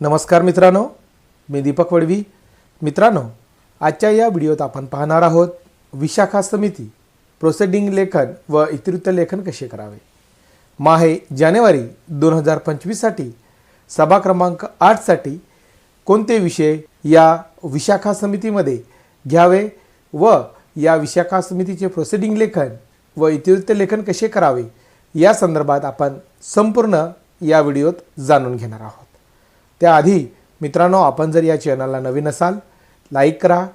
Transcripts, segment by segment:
नमस्कार मित्रांनो मी दीपक वडवी. मित्रांनो आजच्या या व्हिडिओत आपण पाहणार आहोत विशाखा समिती प्रोसेडिंग लेखन व इतिवृत्त लेखन कसे करावे? माहे जानेवारी दोन हजार पंचवीससाठी सभा क्रमांक आठसाठी कोणते विषय या विशाखा समितीमध्ये घ्यावे व या विशाखा समितीचे प्रोसेडिंग लेखन व इतिवृत्त लेखन कसे करावे या संदर्भात आपण संपूर्ण या व्हिडिओत जाणून घेणार आहोत. त्याआधी मित्रांनो आपण जर या चॅनलला नवीन असाल लाईक करा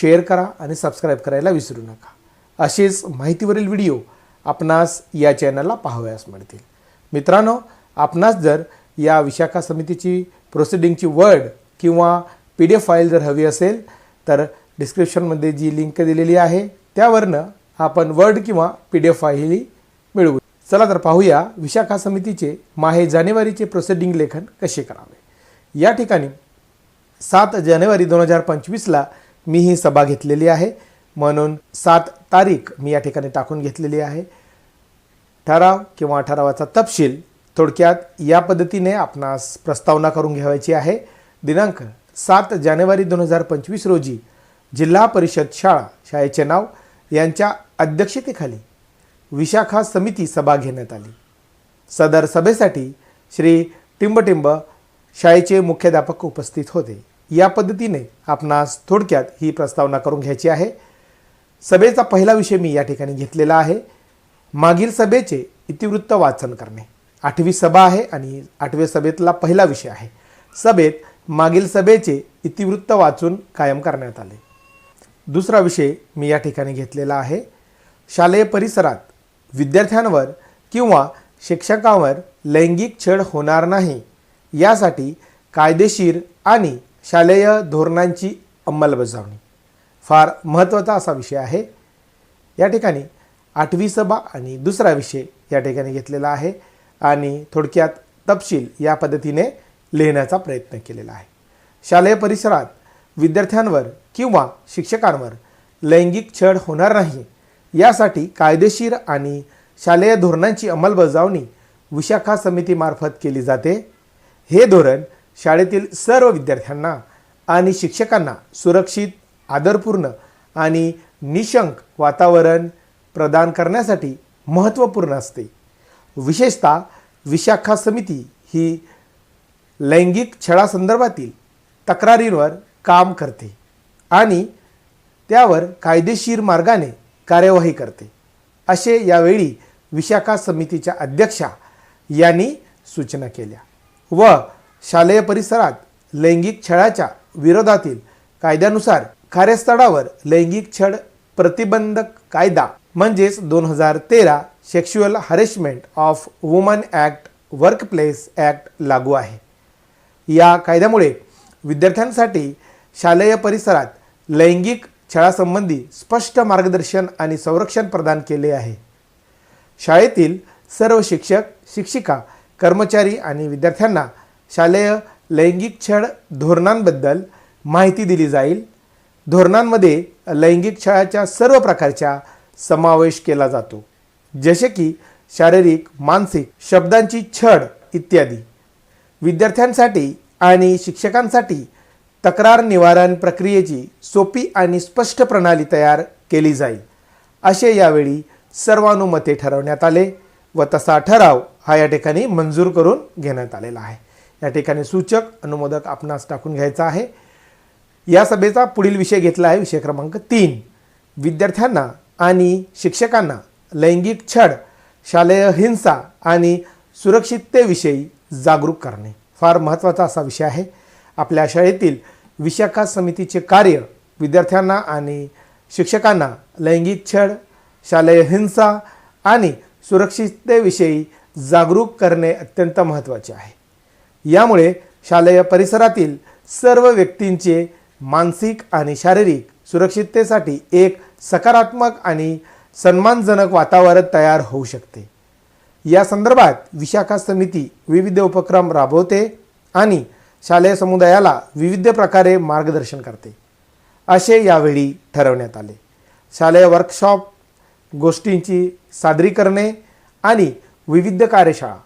शेअर करा आणि सबस्क्राईब करायला विसरू नका. असेच माहितीवरील व्हिडिओ आपणास या चॅनलला पाहावयास मिळतील. मित्रांनो आपणास जर या विशाखा समितीची प्रोसिडिंगची वर्ड किंवा पी डी एफ फाईल जर हवी असेल तर डिस्क्रिप्शनमध्ये जी लिंक दिलेली आहे त्यावरनं आपण वर्ड किंवा पी डी एफ फाईल मिळवू. चला तर पाहूया विशाखा समितीचे माहे जानेवारीचे प्रोसिडिंग लेखन कसे करावे. या ठिकाणी सात जानेवारी दोन हजार पंचवीसला मी ही सभा घेतलेली आहे. म्हणून सात तारीख मी या ठिकाणी टाकून घेतलेली आहे. ठराव किंवा ठरावाचा तपशील थोडक्यात या पद्धतीने आपणास प्रस्तावना करून घ्यावायची आहे. दिनांक सात जानेवारी दोन हजार पंचवीस रोजी जिल्हा परिषद शाळा शाळेचे नाव यांच्या अध्यक्षतेखाली विशाखा समिती सभा घेण्यात आली. सदर सभेसाठी श्री टिंबटिंब शाळेचे मुख्याध्यापक उपस्थित होते. या पद्धतीने आपणास थोडक्यात ही प्रस्तावना करून घ्यायची आहे. सभेचा पहिला विषय मी या ठिकाणी घेतलेला आहे. मागील सभेचे इतिवृत्त वाचन करणे. आठवी सभा आहे आणि आठव्या सभेतला पहिला विषय आहे. सभेत मागील सभेचे इतिवृत्त वाचून कायम करण्यात आले. दुसरा विषय मी या ठिकाणी घेतलेला आहे. शालेय परिसरात विद्यार्थ्यांवर किंवा शिक्षकांवर लैंगिक छळ होणार नाही यासाठी कायदेशीर आणि शालेय धोरणांची अंमलबजावणी. फार महत्त्वाचा असा विषय आहे. या ठिकाणी आठवी सभा आणि दुसरा विषय या ठिकाणी घेतलेला आहे आणि थोडक्यात तपशील या पद्धतीने लिहिण्याचा प्रयत्न केलेला आहे. शालेय परिसरात विद्यार्थ्यांवर किंवा शिक्षकांवर लैंगिक छळ होणार नाही यासाठी कायदेशीर आणि शालेय धोरणांची अंमलबजावणी विशाखा समितीमार्फत केली जाते. हे धोरण शाळेतील सर्व विद्यार्थ्यांना आणि शिक्षकांना सुरक्षित आदरपूर्ण आणि निशंक वातावरण प्रदान करण्यासाठी महत्त्वपूर्ण असते. विशेषतः विशाखा समिती ही लैंगिक छळासंदर्भातील तक्रारींवर काम करते आणि त्यावर कायदेशीर मार्गाने कार्यवाही करते असे यावेळी विशाखा समितीच्या अध्यक्षा यांनी सूचना केल्या. व शालेय परिसरात लैंगिक छळाच्या विरोधातील कायद्यानुसार कार्यस्थळावर लैंगिक छळ प्रतिबंधक कायदा म्हणजेच दोन हजार तेरा sexual harassment of woman act workplace act लागू आहे. या कायद्यामुळे विद्यार्थ्यांसाठी शालेय परिसरात लैंगिक छळासंबंधी स्पष्ट मार्गदर्शन आणि संरक्षण प्रदान केले आहे. शाळेतील सर्व शिक्षक शिक्षिका कर्मचारी आणि विद्यार्थ्यांना शालेय लैंगिक छळ धोरणांबद्दल माहिती दिली जाईल. धोरणांमध्ये लैंगिक छळाच्या सर्व प्रकारच्या समावेश केला जातो जसे की शारीरिक मानसिक शब्दांची छळ इत्यादी. विद्यार्थ्यांसाठी आणि शिक्षकांसाठी तक्रार निवारण प्रक्रियेची सोपी आणि स्पष्ट प्रणाली तयार केली जाईल असे यावेळी सर्वानुमते ठरवण्यात आले. व तसा ठराव हा या ठिकाणी मंजूर करून घेण्यात आलेला आहे. या ठिकाणी सूचक अनुमोदक आपणास टाकून घ्यायचा आहे. या सभेचा पुढील विषय घेतला आहे विषय क्रमांक तीन. विद्यार्थ्यांना आणि शिक्षकांना लैंगिक छळ शालेय हिंसा आणि सुरक्षिततेविषयी जागरूक करणे फार महत्त्वाचा असा विषय आहे. आपल्या शाळेतील विशाखा समितीचे कार्य विद्यार्थ्यांना आणि शिक्षकांना लैंगिक छळ शालेय हिंसा आणि सुरक्षिततेविषयी जागरूक करणे अत्यंत महत्त्वाचे आहे. यामुळे शालेय परिसरातील सर्व व्यक्तींचे मानसिक आणि शारीरिक सुरक्षिततेसाठी एक सकारात्मक आणि सन्मानजनक वातावरण तयार होऊ शकते. या संदर्भात विशाखा समिती विविध उपक्रम राबवते आणि शालेय समुदायाला विविध प्रकारे मार्गदर्शन करते. असे यावेळी ठरवण्यात आले. शालेय वर्कशॉप गोष्टींची सादरीकरणे आणि विविध कार्यशाळा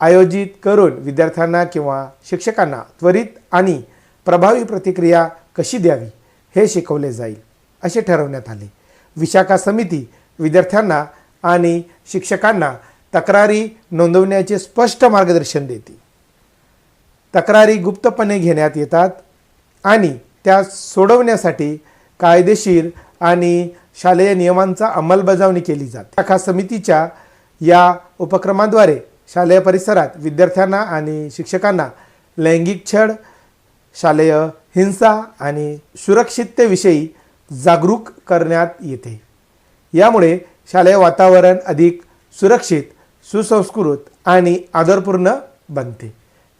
आयोजित करून विद्यार्थ्यांना किंवा शिक्षकांना त्वरित आणि प्रभावी प्रतिक्रिया कशी द्यावी हे शिकवले जाईल असे ठरवण्यात आले. विशाखा समिती विद्यार्थ्यांना आणि शिक्षकांना तक्रारी नोंदवण्याचे स्पष्ट मार्गदर्शन देते. तक्रारी गुप्तपणे घेण्यात येतात आणि त्या सोडवण्यासाठी कायदेशीर आणि शालेय नियमांचा अंमलबजावणी केली जाते. शाखा समितीच्या या उपक्रमाद्वारे शालेय परिसरात विद्यार्थ्यांना आणि शिक्षकांना लैंगिक छळ शालेय हिंसा आणि सुरक्षिततेविषयी जागरूक करण्यात येते. यामुळे शालेय वातावरण अधिक सुरक्षित सुसंस्कृत आणि आदरपूर्ण बनते.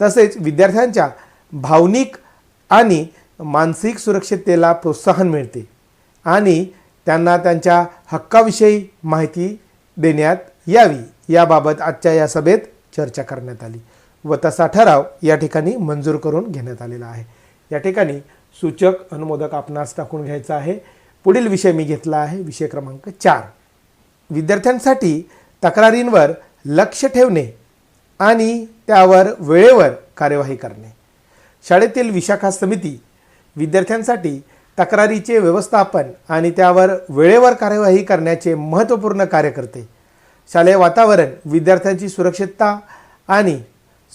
तसेच विद्यार्थ्यांच्या भावनिक आणि मानसिक सुरक्षिततेला प्रोत्साहन मिळते आणि त्यांना त्यांच्या हक्काविषयी माहिती देण्यात यावी. याबाबत आजच्या या सभेत चर्चा करण्यात आली. व तसा ठराव या ठिकाणी मंजूर करून घेण्यात आलेला आहे. या ठिकाणी सूचक अनुमोदक आपणास टाकून घ्यायचा आहे. पुढील विषय मी घेतला आहे. विषय क्रमांक चार. विद्यार्थ्यांसाठी तक्रारींवर लक्ष ठेवणे आणि त्यावर वेळेवर कार्यवाही करणे. शाळेतील विशाखा समिती विद्यार्थ्यांसाठी तक्रारीचे व्यवस्थापन आणि त्यावर वेळेवर कार्यवाही करण्याचे महत्त्वपूर्ण कार्य करते शालेय वातावरण विद्यार्थ्यांची सुरक्षितता आणि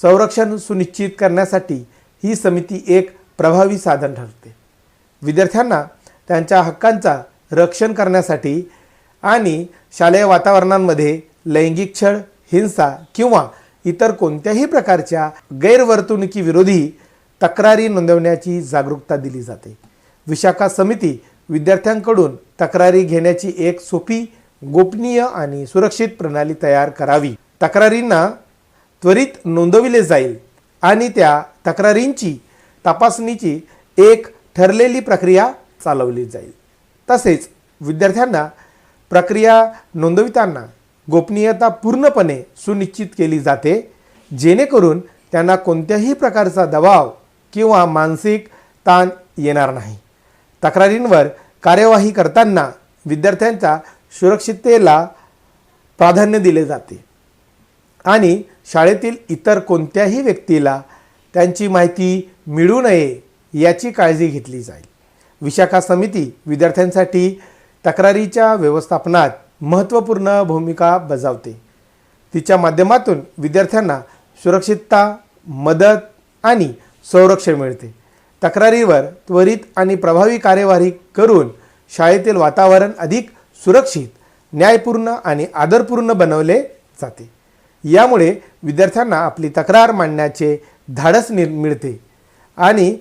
संरक्षण सुनिश्चित करण्यासाठी ही समिती एक प्रभावी साधन ठरते. विद्यार्थ्यांना त्यांच्या हक्कांचा रक्षण करण्यासाठी आणि शालेय वातावरणांमध्ये लैंगिक छळ हिंसा किंवा इतर कोणत्याही प्रकारच्या गैरवर्तणुकीविरोधी तक्रारी नोंदवण्याची जागरूकता दिली जाते. विशाखा समिती विद्यार्थ्यांकडून तक्रारी घेण्याची एक सोपी गोपनीय आणि सुरक्षित प्रणाली तयार करावी. तक्रारींना त्वरित नोंदविले जाईल आणि त्या तक्रारींची तपासणीची एक ठरलेली प्रक्रिया चालवली जाईल. तसेच विद्यार्थ्यांना प्रक्रिया नोंदविताना गोपनीयता पूर्णपणे सुनिश्चित केली जाते जेणेकरून त्यांना कोणत्याही प्रकारचा दबाव किंवा मानसिक ताण येणार नाही. तक्रारींवर कार्यवाही करताना विद्यार्थ्यांच्या सुरक्षिततेला प्राधान्य दिले जाते. आणि शाळेतील इतर कोणत्याही व्यक्तीला त्यांची माहिती मिळू नये याची काळजी घेतली जाईल. विशाखा समिती विद्यार्थ्यांसाठी तक्रारीच्या व्यवस्थापनात महत्त्वपूर्ण भूमिका बजावते. तिच्या माध्यमातून विद्यार्थ्यांना सुरक्षितता मदत आणि संरक्षण मिळते. तक्रारीवर त्वरित आणि प्रभावी कार्यवाही करून शाळेतील वातावरण अधिक सुरक्षित न्यायपूर्ण आणि आदरपूर्ण बनवले जाते. यामुळे विद्यार्थ्यांना आपली तक्रार मांडण्याचे धाडस नि मिळते आणि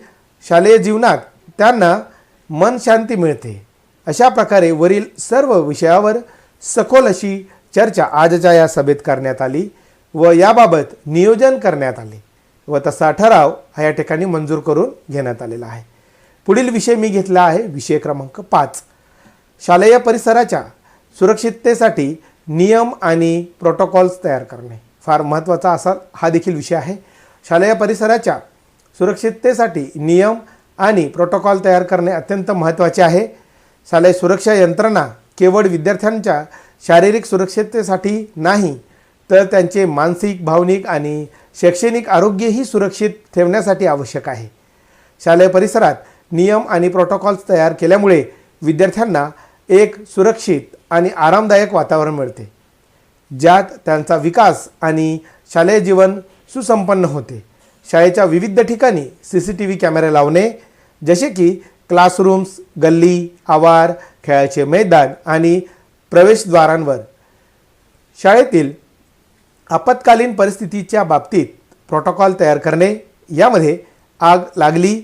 शालेय जीवनात त्यांना मन शांती मिळते. अशा प्रकारे वरील सर्व विषयावर सखोल अशी चर्चा आजच्या या सभेत करण्यात आली व याबाबत नियोजन करण्यात आले. व तसा ठराव हा या ठिकाणी मंजूर करून घेण्यात आलेला आहे. पुढील विषय मी घेतला आहे विषय क्रमांक पाच. शालेय परिसराच्या सुरक्षिततेसाठी नियम आणि प्रोटोकॉल्स तयार करणे. फार महत्त्वाचा असा हा देखील विषय आहे. शालेय परिसराच्या सुरक्षिततेसाठी नियम आणि प्रोटोकॉल तयार करणे अत्यंत महत्त्वाचे आहे. शालेय सुरक्षा यंत्रणा केवळ विद्यार्थ्यांच्या शारीरिक सुरक्षिततेसाठी नाही तर त्यांचे मानसिक भावनिक आणि शैक्षणिक आरोग्यही सुरक्षित ठेवण्यासाठी आवश्यक आहे. शालेय परिसरात नियम आणि प्रोटोकॉल्स तयार केल्यामुळे विद्यार्थ्यांना एक सुरक्षित आणि आरामदायक वातावरण मिळते ज्यात त्यांचा विकास आणि शालेय जीवन सुसंपन्न होते. शाळेच्या विविध ठिकाणी सी सी टी व्ही कॅमेरे लावणे जसे की क्लासरूम्स गल्ली आवार खेळाचे मैदान आणि प्रवेशद्वारांवर. शाळेतील आपत्कालीन परिस्थितीच्या बाबतीत प्रोटोकॉल तयार करणे यामध्ये आग लागली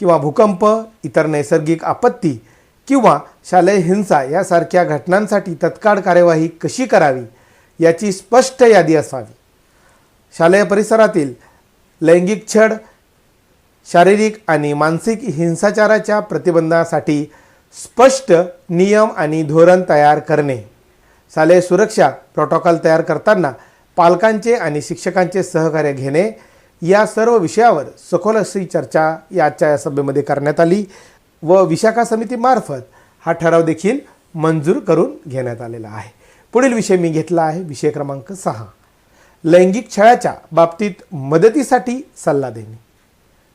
किंवा भूकंप इतर नैसर्गिक आपत्ती किंवा शालेय हिंसा यासारख्या घटनांसाठी तत्काळ कार्यवाही कशी करावी याची स्पष्ट यादी असावी. शालेय परिसरातील लैंगिक छळ शारीरिक आणि मानसिक हिंसाचाराच्या प्रतिबंधासाठी स्पष्ट नियम आणि धोरण तयार करणे. शालेय सुरक्षा प्रोटोकॉल तयार करताना पालकांचे आणि शिक्षकांचे सहकार्य घेणे या सर्व विषयावर सखोल अशी चर्चा याच्या या सभेमध्ये करण्यात आली व विशाखा समितीमार्फत हा ठराव देखील मंजूर करून घेण्यात आलेला आहे. पुढील विषय मी घेतला आहे. विषय क्रमांक सहा. लैंगिक छळाच्या बाबतीत मदतीसाठी सल्ला देणे.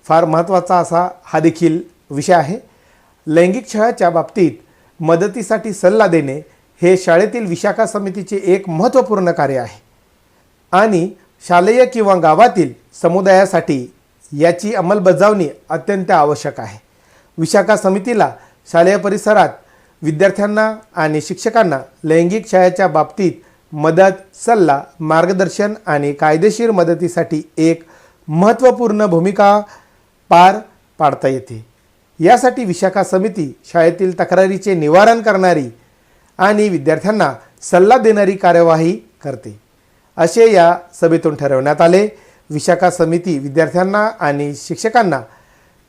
फार महत्त्वाचा असा हा देखील विषय आहे. लैंगिक छळाच्या बाबतीत मदतीसाठी सल्ला देणे हे शाळेतील विशाखा समितीचे एक महत्त्वपूर्ण कार्य आहे. आणि शालेय किंवा गावातील समुदायासाठी याची अंमलबजावणी अत्यंत आवश्यक आहे. विशाखा समितीला शालेय परिसरात विद्यार्थ्यांना आणि शिक्षकांना लैंगिक शाळेच्या बाबतीत मदत सल्ला मार्गदर्शन आणि कायदेशीर मदतीसाठी एक महत्त्वपूर्ण भूमिका पार पाडता येते. यासाठी विशाखा समिती शाळेतील तक्रारीचे निवारण करणारी आणि विद्यार्थ्यांना सल्ला देणारी कार्यवाही करते. असे या सभेतून ठरवण्यात आले. विशाखा समिती विद्यार्थ्यांना आणि शिक्षकांना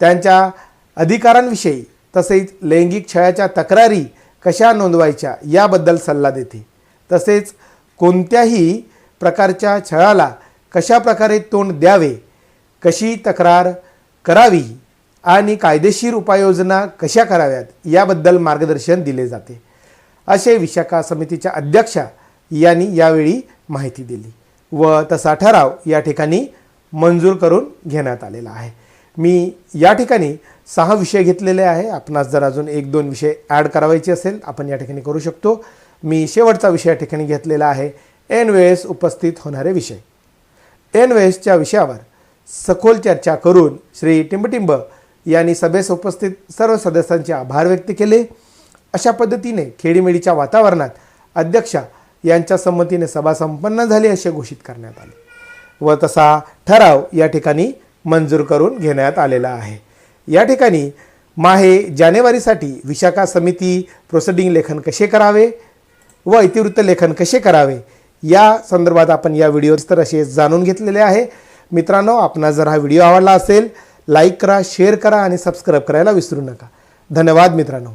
त्यांच्या अधिकारांविषयी तसेच लैंगिक छळाच्या तक्रारी कशा नोंदवायच्या याबद्दल सल्ला देते. तसेच कोणत्याही प्रकारच्या छळाला कशा प्रकारे तोंड द्यावे कशी तक्रार करावी आणि कायदेशीर उपाययोजना कशा कराव्यात याबद्दल मार्गदर्शन दिले जाते. असे विशाखा समितीच्या अध्यक्षा यांनी यावेळी माहिती दिली. व तसा ठराव या ठिकाणी मंजूर करून घेण्यात आलेला आहे. मी या ठिकाणी सहा विषय घेतलेले आहे. आपणास जर अजून एक दोन विषय ॲड करावायचे असेल आपण या ठिकाणी करू शकतो. मी शेवटचा विषय या ठिकाणी घेतलेला आहे. एन वेळेस उपस्थित होणारे विषय. एन वेळेसच्या विषयावर सखोल चर्चा करून श्री टिंबटिंब यांनी सभेस उपस्थित सर्व सदस्यांचे आभार व्यक्त केले. अशा पद्धतीने खेडीमेडीच्या वातावरणात अध्यक्षा यांच्या संमतीने सभा संपन्न झाली असे घोषित करण्यात आले. व तसा ठराव या ठिकाणी मंजूर करून घेण्यात आलेला आहे. या ठिकाणी माहे जानेवारीसाठी विशाखा समिती प्रोसिडिंग लेखन कसे करावे व इतिवृत्त लेखन कसे करावे या संदर्भात आपण या व्हिडिओ तर असे जाणून घेतलेले आहे. मित्रांनो आपणा जर हा व्हिडिओ आवडला असेल लाईक करा शेअर करा आणि सबस्क्राईब करायला विसरू नका. धन्यवाद मित्रांनो.